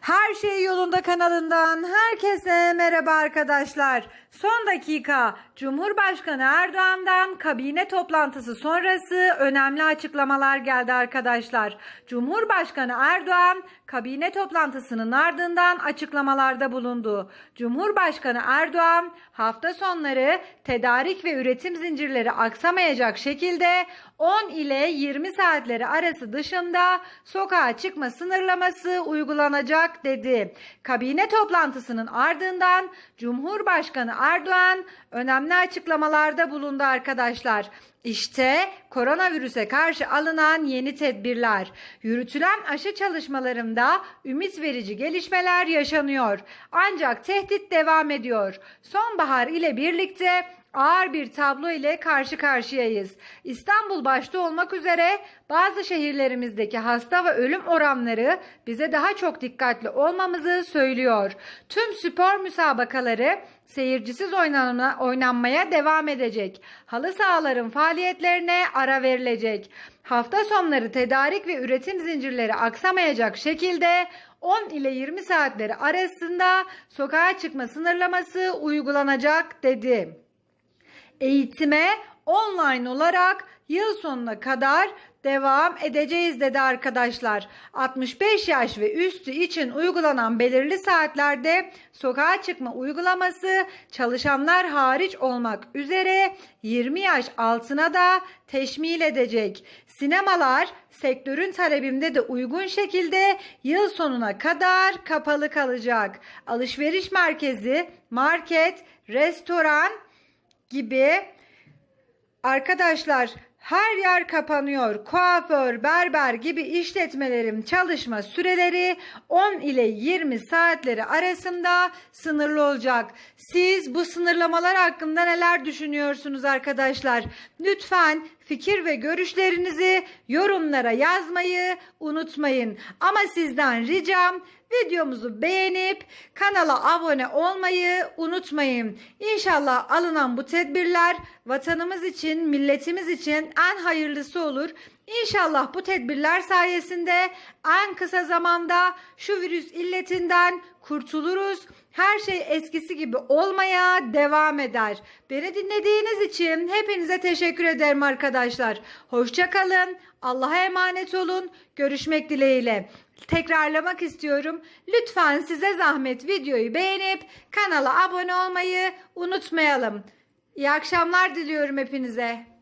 Her şey yolunda kanalından herkese merhaba arkadaşlar. Son dakika Cumhurbaşkanı Erdoğan'dan kabine toplantısı sonrası önemli açıklamalar geldi arkadaşlar. Cumhurbaşkanı Erdoğan kabine toplantısının ardından açıklamalarda bulundu. Cumhurbaşkanı Erdoğan hafta sonları tedarik ve üretim zincirleri aksamayacak şekilde 10 ile 20 saatleri arası dışında sokağa çıkma sınırlaması uygulanacak dedi. Kabine toplantısının ardından Cumhurbaşkanı Erdoğan önemli açıklamalarda bulundu arkadaşlar. İşte koronavirüse karşı alınan yeni tedbirler. Yürütülen aşı çalışmalarında ümit verici gelişmeler yaşanıyor. Ancak tehdit devam ediyor. Sonbahar ile birlikte ağır bir tablo ile karşı karşıyayız. İstanbul başta olmak üzere bazı şehirlerimizdeki hasta ve ölüm oranları bize daha çok dikkatli olmamızı söylüyor. Tüm spor müsabakaları seyircisiz oynanma, oynanmaya devam edecek. Halı sahaların faaliyetlerine ara verilecek. Hafta sonları tedarik ve üretim zincirleri aksamayacak şekilde 10 ile 20 saatleri arasında sokağa çıkma sınırlaması uygulanacak dedi eğitime online olarak yıl sonuna kadar devam edeceğiz dedi arkadaşlar. 65 yaş ve üstü için uygulanan belirli saatlerde sokağa çıkma uygulaması çalışanlar hariç olmak üzere 20 yaş altına da teşmil edecek. Sinemalar sektörün talebinde de uygun şekilde yıl sonuna kadar kapalı kalacak. Alışveriş merkezi, market, restoran gibi arkadaşlar her yer kapanıyor. Kuaför, berber gibi işletmelerin çalışma süreleri 10 ile 20 saatleri arasında sınırlı olacak. Siz bu sınırlamalar hakkında neler düşünüyorsunuz arkadaşlar? Lütfen fikir ve görüşlerinizi yorumlara yazmayı unutmayın. Ama sizden ricam videomuzu beğenip kanala abone olmayı unutmayın. İnşallah alınan bu tedbirler vatanımız için, milletimiz için en hayırlısı olur. İnşallah bu tedbirler sayesinde en kısa zamanda şu virüs illetinden kurtuluruz. Her şey eskisi gibi olmaya devam eder. Beni dinlediğiniz için hepinize teşekkür ederim arkadaşlar. Hoşça kalın. Allah'a emanet olun. Görüşmek dileğiyle. Tekrarlamak istiyorum. Lütfen size zahmet videoyu beğenip kanala abone olmayı unutmayalım. İyi akşamlar diliyorum hepinize.